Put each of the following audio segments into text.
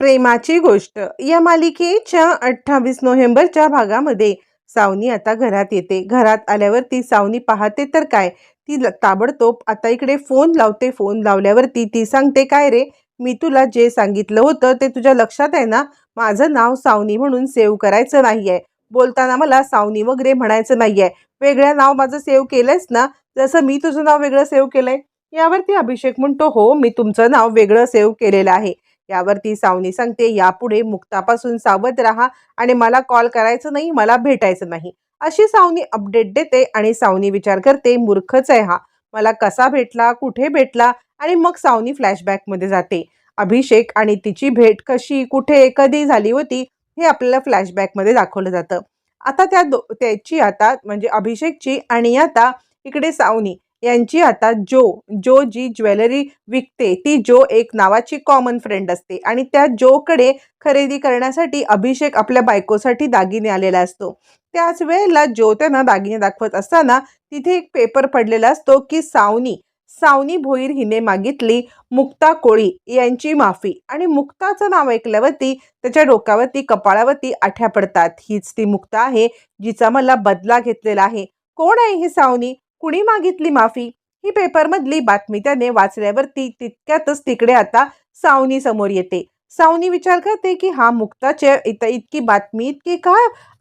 प्रेमाची गोष्ट. या मालिकेच्या अठ्ठावीस नोव्हेंबरच्या भागामध्ये सावनी आता घरात येते. घरात आल्यावरती सावनी पाहते तर काय? ती ल- ताबडतोब आता इकडे फोन लावते फोन लावल्यावरती ती सांगते काय रे? मी तुला जे सांगितलं होतं ते तुझ्या लक्षात आहे ना? माझं नाव सावनी म्हणून सेव्ह करायचं नाही आहे बोलताना मला सावनी वगैरे म्हणायचं नाही आहे वेगळं नाव माझं सेव्ह केलंयस ना? जसं मी तुझं नाव वेगळं सेव्ह केलंय? यावरती अभिषेक म्हणतो हो मी तुमचं नाव वेगळं सेव्ह केलेलं आहे. यावरती सावनी सांगते यापुढे मुक्तापासून सावध राहा आणि मला कॉल करायचं नाही मला भेटायचं नाही. अशी सावनी अपडेट देते आणि सावनी विचार करते मूर्खच आहे हा. मला कसा भेटला कुठे भेटला? आणि मग सावनी फ्लॅशबॅकमध्ये जाते. अभिषेक आणि तिची भेट कशी कुठे कधी झाली होती हे आपल्याला फ्लॅशबॅकमध्ये दाखवलं जातं. आता त्या दो त्याची आता म्हणजे अभिषेकची आणि आता इकडे सावनी. यांची आता जो जो जी ज्वेलरी विकते ती जो एक नावाची कॉमन फ्रेंड असते. आणि त्या जोकडे खरेदी करण्यासाठी अभिषेक आपल्या बायकोसाठी दागिने आलेला असतो. त्याच वेळेला जो त्यांना दागिने दाखवत असताना तिथे एक पेपर पडलेला असतो की सावनी सावनी भोईर हिने मागितली मुक्ता कोळी यांची माफी. आणि मुक्ताचं नाव ऐकल्यावरती त्याच्या डोक्यावरती कपाळावरती आठ्या पडतात. हीच ती मुक्ता आहे जिचा मला बदला घेतलेला आहे. कोण आहे ही सावनी? कुणी मागितली माफी? ही पेपरमधली बातमी त्याने वाचल्यावरती तितक्यातच तिकडे आता सावनी समोर येते. सावनी विचार करते की हा मुक्ताच्या इथं इतकी बातमी इतकी का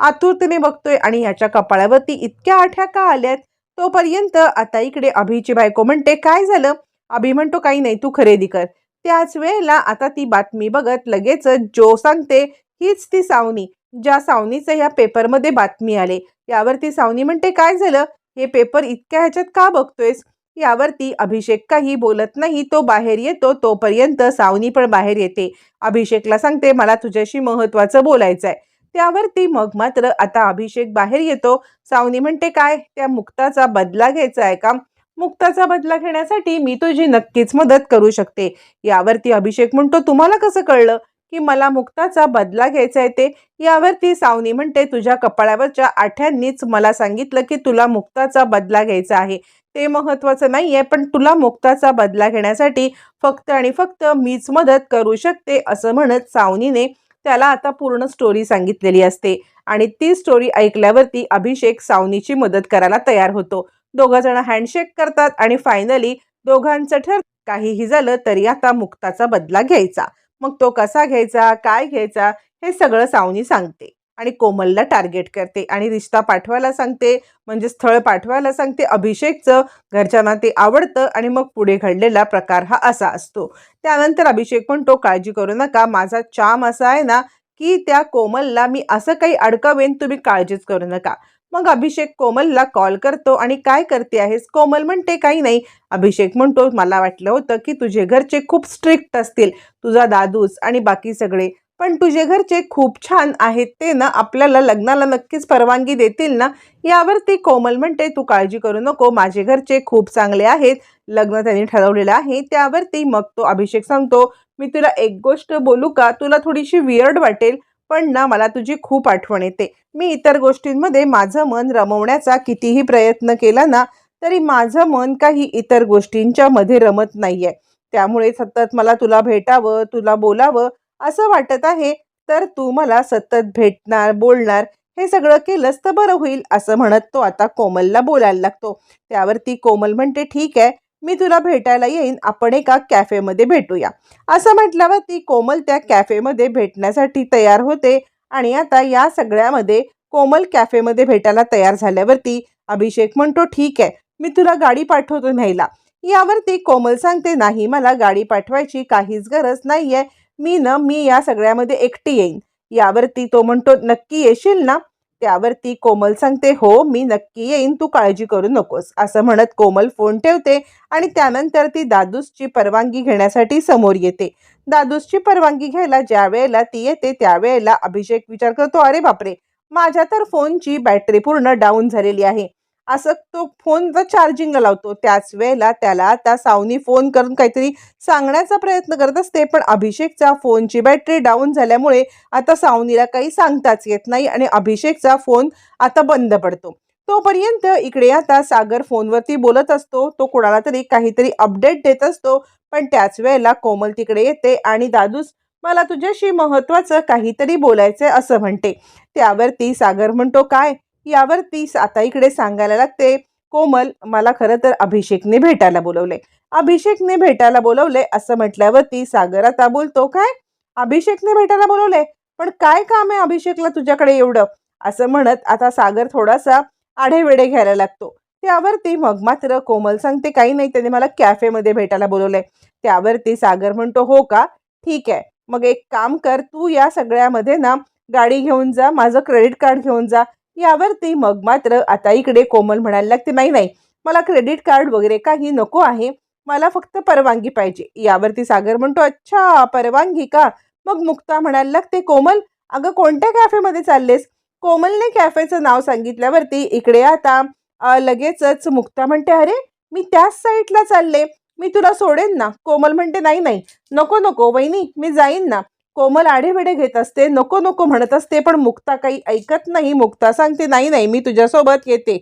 आतुरतेने बघतोय आणि याच्या कपाळावरती इतक्या आठ्या का आल्यात? तोपर्यंत आता इकडे अभिची बायको म्हणते काय झालं? अभि म्हणतो काही नाही तू खरेदी कर. त्याच वेळेला आता ती बातमी बघत लगेच जो सांगते हीच ती सावनी. ज्या सावनीचं ह्या पेपरमध्ये बातमी आले यावरती सावनी म्हणते काय झालं? हे पेपर इतक्या ह्याच्यात का बघतोयस? यावरती अभिषेक काही बोलत नाही तो बाहेर येतो तोपर्यंत सावनी पण बाहेर येते. अभिषेकला सांगते मला तुझ्याशी महत्वाचं बोलायचं आहे त्यावरती मग मात्र आता अभिषेक बाहेर येतो. सावनी म्हणते काय? त्या मुक्ताचा बदला घ्यायचा आहे का? मुक्ताचा बदला घेण्यासाठी मी तुझी नक्कीच मदत करू शकते. यावरती अभिषेक म्हणतो तुम्हाला कसं कळलं? की मला मुक्ताचा बदला घ्यायचा आहे ते यावरती सावनी म्हणते. तुझ्या कपाळावरच्या आठ्यांनीच मला सांगितलं की तुला मुक्ताचा बदला घ्यायचा आहे. ते महत्त्वाचं नाही आहे पण तुला मुक्ताचा बदला घेण्यासाठी फक्त आणि फक्त मीच मदत करू शकते असं म्हणत सावनीने त्याला आता पूर्ण स्टोरी सांगितलेली असते. आणि ती स्टोरी ऐकल्यावरती अभिषेक सावनीची मदत करायला तयार होतो. दोघं जण हँडशेक करतात आणि फायनली दोघांचं ठर काहीही झालं तरी आता मुक्ताचा बदला घ्यायचा. मग तो कसा घ्यायचा काय घ्यायचा हे सगळं सावनी सांगते आणि कोमलला टार्गेट करते आणि रिश्ता पाठवायला सांगते म्हणजे स्थळ पाठवायला सांगते अभिषेकचं घरच्यांना ते आवडतं आणि मग पुढे घडलेला प्रकार हा असा असतो. त्यानंतर अभिषेक म्हणतो काळजी करू नका माझा चाम असा आहे ना की त्या कोमलला मी असं काही अडकवेन तुम्ही काळजीच करू नका. मग अभिषेक कोमलला कॉल करतो आणि काय करते आहेस? कोमल म्हणते काही नाही. अभिषेक म्हणतो मला वाटलं होतं की तुझे घरचे खूप स्ट्रिक्ट असतील. तुझा दादूस आणि बाकी सगळे. पण तुझे घरचे खूप छान आहेत. ते ना आपल्याला लग्नाला नक्कीच परवानगी देतील ना? यावरती कोमल म्हणते तू काळजी करू नको. माझे घरचे खूप चांगले आहेत. लग्न त्यांनी ठरवलेलं आहे. त्यावरती मग तो अभिषेक सांगतो मी तुला एक गोष्ट बोलू का? तुला थोडीशी वियर्ड वाटेल. पण ना मला तुझी खूप आठवण येते. मी इतर गोष्टींमध्ये माझं मन रमवण्याचा कितीही प्रयत्न केला ना तरी माझं मन काही इतर गोष्टींच्या मध्ये रमत नाहीये. त्यामुळे सतत मला तुला भेटावं तुला बोलावं असं वाटत आहे तर तू मला सतत भेटणार बोलणार हे सगळं केलंच तर बरं होईल असं म्हणत तो आता कोमलला बोलायला लागतो. त्यावरती कोमल म्हणते ठीक आहे मी तुला भेटायला येईन आपण एका कॅफेमध्ये भेटूया. असं म्हटल्यावर ती कोमल त्या कॅफेमध्ये भेटण्यासाठी तयार होते आणि आता या सगळ्यामध्ये कोमल कॅफेमध्ये भेटायला तयार झाल्यावरती अभिषेक म्हणतो ठीक आहे मी तुला गाडी पाठवतो न्यायला. यावरती कोमल सांगते नाही मला गाडी पाठवायची काहीच गरज नाही आहे मी ना मी या सगळ्यामध्ये एकटी येईन. यावरती तो म्हणतो नक्की येशील ना? त्यावरती कोमल सांगते हो मी नक्की येईन तू काळजी करू नकोस. असं म्हणत कोमल फोन ठेवते आणि त्यानंतर ती दादूसची परवानगी घेण्यासाठी समोर येते. दादूसची परवानगी घ्यायला ज्या वेळेला ती येते त्यावेळेला अभिषेक विचार करतो अरे बापरे! माझ्या तर फोनची बॅटरी पूर्ण डाऊन झालेली आहे. असं तो फोनचं चार्जिंग लावतो. त्याच वेळेला त्याला त्या सावनी फोन करून काहीतरी सांगण्याचा प्रयत्न करत असते पण अभिषेकचा फोनची बॅटरी डाऊन झाल्यामुळे आता सावनीला काही सांगताच येत नाही आणि अभिषेकचा फोन आता बंद पडतो. तोपर्यंत इकडे आता सागर फोनवरती बोलत असतो. तो कोणाला तरी काहीतरी अपडेट देत असतो पण त्याच वेळेला कोमल तिकडे येते आणि दादूस मला तुझ्याशी महत्वाचं काहीतरी बोलायचं असं म्हणते. त्यावरती सागर म्हणतो काय? यावरती आता इकडे सांगायला लागते कोमल मला खरं तर अभिषेकने भेटायला बोलवले. अभिषेकने भेटायला बोलवले असं म्हटल्यावरती सागर आता बोलतो काय? अभिषेकने भेटायला बोलवले? पण काय काम आहे अभिषेकला तुझ्याकडे एवढं? असं म्हणत आता सागर थोडासा आढेवेढे घ्यायला लागतो. त्यावरती मग मात्र कोमल सांगते काही नाही त्याने मला कॅफेमध्ये भेटायला बोलवलंय. त्यावरती सागर म्हणतो हो का? ठीक आहे. मग एक काम कर तू या सगळ्यामध्ये ना गाडी घेऊन जा माझं क्रेडिट कार्ड घेऊन जा यावरती मग मात्र आता इकडे कोमल म्हणायला लागते नाही नाही मला क्रेडिट कार्ड वगैरे काही नको आहे मला फक्त परवानगी पाहिजे. यावरती सागर म्हणतो अच्छा परवानगी का? मग मुक्ता म्हणायला लागते कोमल अगं कोणत्या कॅफेमध्ये चाललेस? कोमलने कॅफेचं नाव सांगितल्यावरती इकडे आता लगेचच मुक्ता म्हणते अरे मी त्याच साईडला चालले मी तुला सोडेन ना? कोमल म्हणते नाही नाही नको नको वहिनी मी जाईन ना. कोमल आढेविडे घेत असते नको नको म्हणत असते पण मुक्ता काही ऐकत नाही. मुक्ता सांगते नाही नाही मी तुझ्यासोबत येते.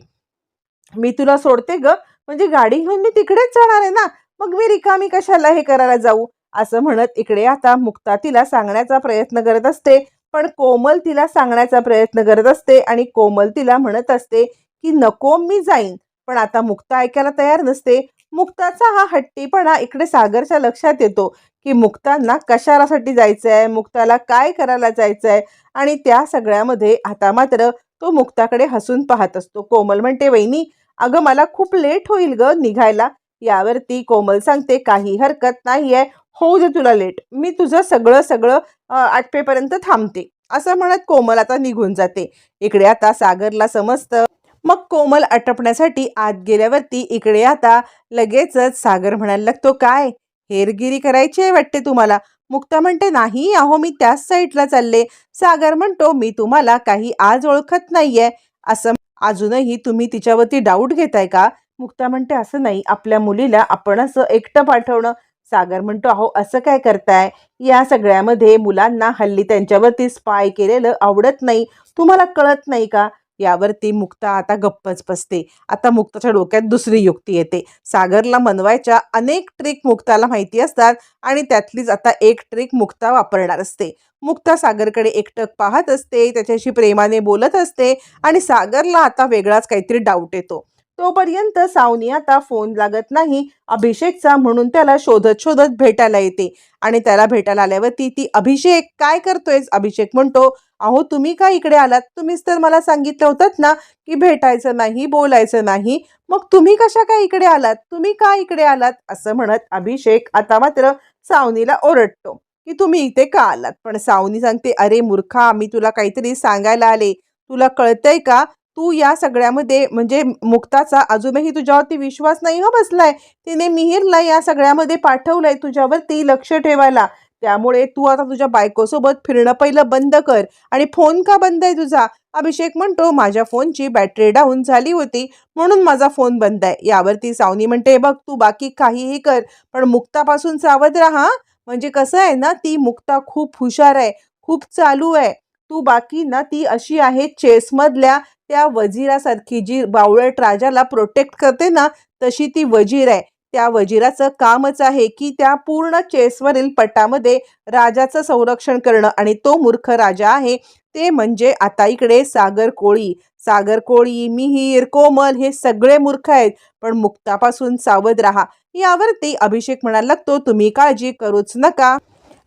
मी तुला सोडते ग. म्हणजे गाडी घेऊन मी तिकडेच जाणार आहे ना. मग मी रिकामी कशाला हे करायला जाऊ? असं म्हणत इकडे आता मुक्ता तिला सांगण्याचा प्रयत्न करत असते पण कोमल तिला सांगण्याचा प्रयत्न करत असते आणि कोमल तिला म्हणत असते की नको मी जाईन. पण आता मुक्ता ऐकायला तयार नसते. मुक्ताचा हा हट्टीपणा इकडे सागरच्या लक्षात येतो. की मुक्तांना कशासाठी जायचं आहे मुक्ताला काय करायला जायचं आहे आणि त्या सगळ्यामध्ये आता मात्र तो मुक्ताकडे हसून पाहत असतो. कोमल म्हणते वहिनी अगं मला खूप लेट होईल ग निघायला. यावरती कोमल सांगते काही हरकत नाही आहे होऊ दे तुला लेट. मी तुझं सगळं सगळं आठपेपर्यंत थांबते. असं म्हणत कोमल आता निघून जाते. इकडे आता सागरला समजतं. मग कोमल आटपण्यासाठी आत गेल्यावरती इकडे आता लगेचच सागर म्हणायला लागतो काय? हेरगिरी करायची आहे वाटते तुम्हाला? मुक्ता म्हणते नाही अहो मी त्याच साईडला चालले. सागर म्हणतो मी तुम्हाला काही आज ओळखत नाहीये. असं अजूनही तुम्ही तिच्यावरती डाऊट घेताय का? मुक्ता म्हणते असं नाही. आपल्या मुलीला आपण असं एकटं पाठवणं. सागर म्हणतो अहो असं काय करताय? या सगळ्यामध्ये मुलांना हल्ली त्यांच्यावरती स्पाय केलेलं आवडत नाही. तुम्हाला कळत नाही का? यावरती मुक्ता आता गप्पच बसते. आता मुक्ताच्या डोक्यात दुसरी युक्ती येते. सागरला मनवायच्या अनेक ट्रिक मुक्ताला माहिती असतात आणि त्यातलीच आता एक ट्रिक मुक्ता वापरणार असते. मुक्ता सागरकडे एकटक पाहत असते त्याच्याशी प्रेमाने बोलत असते आणि सागरला आता वेगळाच काहीतरी डाऊट येतो. तोपर्यंत सावनी आता फोन लागत नाही अभिषेकचा म्हणून त्याला शोधत शोधत भेटायला येते आणि त्याला भेटायला आल्यावरती ती अभिषेक काय करतोय अभिषेक म्हणतो अहो तुम्ही का इकडे आलात? तुम्हीच तर मला सांगितलं होतं ना की भेटायचं नाही बोलायचं नाही. मग तुम्ही कशा काय इकडे आलात? तुम्ही का इकडे आलात? असं म्हणत अभिषेक आता मात्र सावनीला ओरडतो की तुम्ही इथे का आलात? पण सावनी सांगते अरे मूर्खा मी तुला काहीतरी सांगायला आले. तुला कळतंय का? तू या सगळ्यामध्ये म्हणजे मुक्ताचा अजूनही तुझ्यावरती विश्वास नाही हो बसलाय. तिने मिहिरला या सगळ्यामध्ये पाठवलंय तुझ्यावरती लक्ष ठेवायला. त्यामुळे तू आता तुझ्या बायकोसोबत फिरणं पहिलं बंद कर. आणि फोन का बंद आहे तुझा? अभिषेक म्हणतो माझ्या फोनची बॅटरी डाऊन झाली होती म्हणून माझा फोन बंद आहे. यावरती सावनी म्हणते बघ तू बाकी काहीही कर पण मुक्तापासून सावध राहा. म्हणजे कसं आहे ना ती मुक्ता खूप हुशार आहे खूप चालू आहे. तू बाकी ना ती अशी आहे चेसमधल्या त्या वजीरासारखी जी बावळट राजाला प्रोटेक्ट करते ना तशी ती वजीर आहे. त्या वजिराचं कामच आहे की त्या पूर्ण चेसवरील पटामध्ये राजाचं संरक्षण करणं. आणि तो मूर्ख राजा आहे ते म्हणजे आता इकडे सागर कोळी. सागर कोळी मिहीर कोमल हे सगळे मूर्ख आहेत पण मुक्तापासून सावध राहा. यावरती अभिषेक म्हणायला लागतो तुम्ही काळजी करूच नका.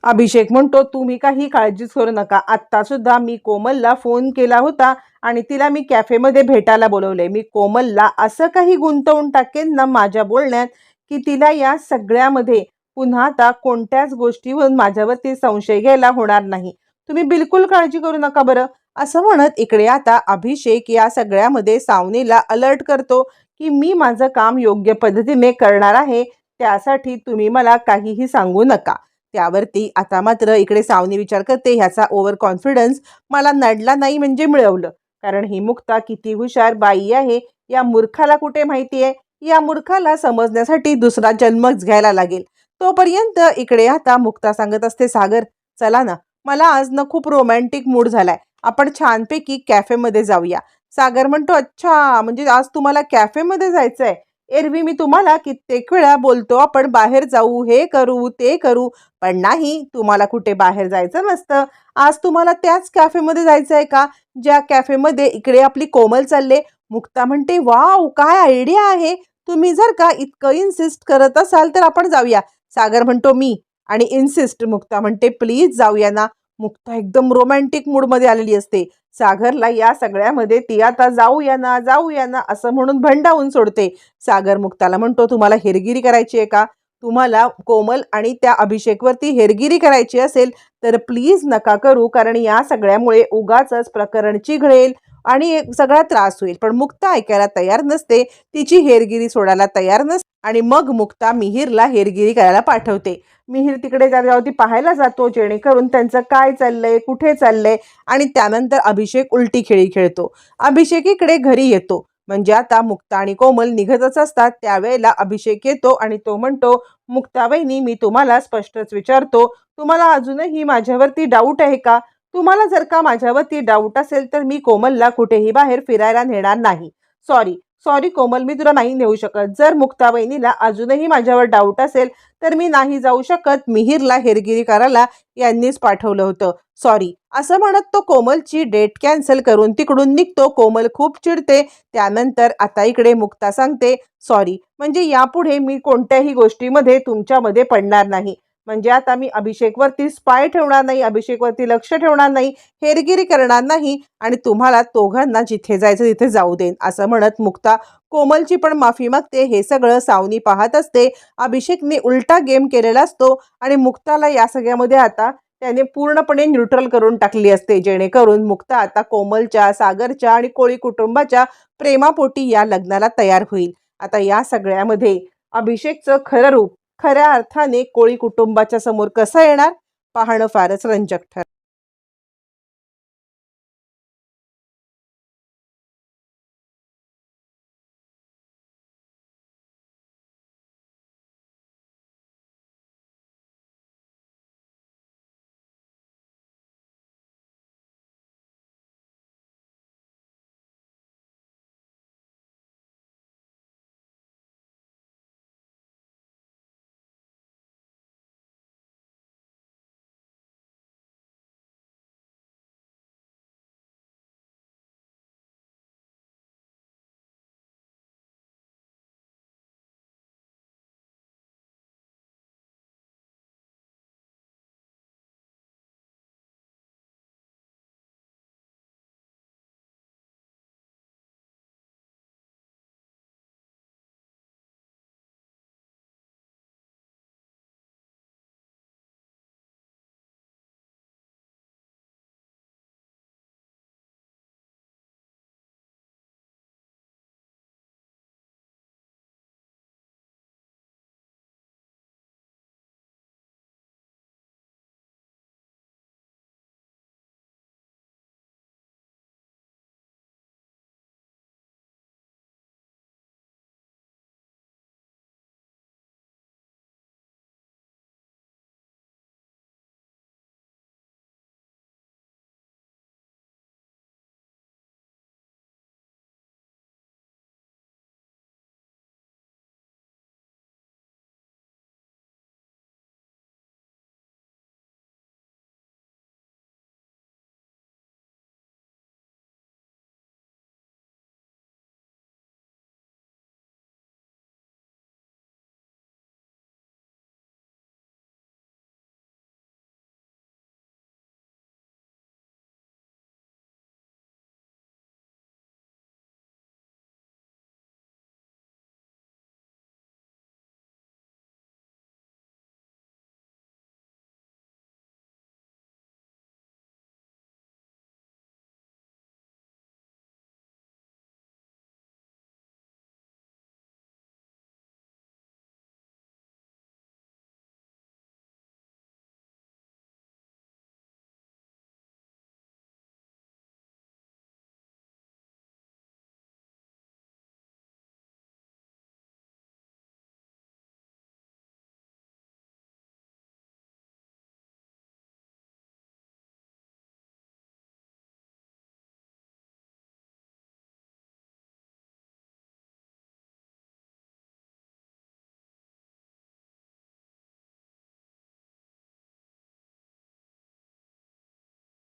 अभिषेक म्हणतो तुम्ही काही काळजीच करू नका. आत्ता सुद्धा मी कोमलला फोन केला होता आणि तिला मी कॅफेमध्ये भेटायला बोलवले. मी कोमलला असं काही गुंतवून टाकेन ना माझ्या बोलण्यात की तिला या सगळ्यामध्ये पुन्हा आता कोणत्याच गोष्टीवरून माझ्यावरती संशय घ्यायला होणार नाही. तुम्ही बिलकुल काळजी करू नका बरं. असं म्हणत इकडे आता अभिषेक या सगळ्यामध्ये सावनीला अलर्ट करतो की मी माझं काम योग्य पद्धतीने करणार आहे त्यासाठी तुम्ही मला काहीही सांगू नका. त्यावरती आता मात्र इकडे सावनी विचार करते ह्याचा ओव्हर कॉन्फिडन्स मला नडला नाही म्हणजे मिळवलं. कारण ही मुक्ता किती हुशार बाई आहे या मूर्खाला कुठे माहिती आहे? या मूर्खाला समजण्यासाठी दुसरा जन्मच घ्यायला लागेल. तोपर्यंत इकडे आता मुक्ता सांगत असते सागर चला ना. मला आज ना खूप रोमॅन्टिक मूड झालाय. आपण छानपैकी कॅफेमध्ये जाऊया. सागर म्हणतो अच्छा म्हणजे आज तुम्हाला कॅफेमध्ये जायचं आहे एरवी मी तुम्हाला कित्येक वेळा बोलतो आपण बाहेर जाऊ हे करू ते करू पण नाही तुम्हाला कुठे बाहेर जायचं नसतं. आज तुम्हाला त्याच कॅफेमध्ये जायचं आहे का? ज्या कॅफेमध्ये इकडे आपली कोमल चालले मुक्ता म्हणते वाव काय आयडिया आहे. तुम्ही जर का इतकं इन्सिस्ट करत असाल तर आपण जाऊया. सागर म्हणतो मी. आणि इन्सिस्ट मुक्ता म्हणते प्लीज जाऊया ना. मुक्ता एकदम रोमॅन्टिक मूडमध्ये आलेली असते. सागरला या सगळ्यामध्ये ती आता जाऊया ना जाऊया ना असं म्हणून भंडावून सोडते. सागर मुक्ताला म्हणतो तुम्हाला हेरगिरी करायची आहे का? तुम्हाला कोमल आणि त्या अभिषेकवरती हेरगिरी करायची असेल तर प्लीज नका करू कारण या सगळ्यामुळे उगाच प्रकरण चिघळेल. आणि सगळा त्रास होईल. पण मुक्ता ऐकायला तयार नसते तिची हेरगिरी सोडायला तयार नसते आणि मग मुक्ता मिहीरला हेरगिरी करायला पाठवते. मिहीर तिकडे त्याच्यावरती पाहायला जातो जेणेकरून त्यांचं काय चाललंय कुठे चाललंय आणि त्यानंतर अभिषेक उलटी खेळी खेळतो. अभिषेक इकडे घरी येतो. म्हणजे आता मुक्ता आणि कोमल निघतच असतात. त्यावेळेला अभिषेक येतो आणि तो म्हणतो मुक्ता वहिनी मी तुम्हाला स्पष्टच विचारतो. तुम्हाला अजूनही माझ्यावरती डाऊट आहे का? तुम्हाला जर का माझ्यावरती डाऊट असेल तर मी कोमलला कुठेही बाहेर फिरायला नेणार नाही. सॉरी सॉरी कोमल मी तुला नाही नेऊ शकत. जर मुक्ता वहिनीला अजूनही माझ्यावर डाऊट असेल तर मी नाही जाऊ शकत. मिहीरला हेरगिरी करायला यांनीच पाठवलं होतं. सॉरी असं म्हणत तो कोमलची डेट कॅन्सल करून तिकडून निघतो. कोमल खूप चिडते. त्यानंतर आता इकडे मुक्ता सांगते सॉरी म्हणजे यापुढे मी कोणत्याही गोष्टीमध्ये तुमच्यामध्ये पडणार नाही. म्हणजे आता मी अभिषेकवरती स्पाय ठेवणार नाही अभिषेकवरती लक्ष ठेवणार नाही हेरगिरी करणार नाही आणि तुम्हाला दोघांना जिथे जायचं तिथे जाऊ देईन असं म्हणत मुक्ता कोमलची पण माफी मागते. हे सगळं सावनी पाहत असते. अभिषेकने उलटा गेम केलेला असतो आणि मुक्ताला या सगळ्यामध्ये आता त्याने पूर्णपणे न्यूट्रल करून टाकली असते. जेणेकरून मुक्ता आता कोमलच्या सागरच्या आणि कोळी कुटुंबाच्या प्रेमापोटी या लग्नाला तयार होईल. आता या सगळ्यामध्ये अभिषेकचं खरं रूप खऱ्या अर्थाने कोळी कुटुंबाच्या समोर कसं येणार? पाहणं फारच रंजक ठर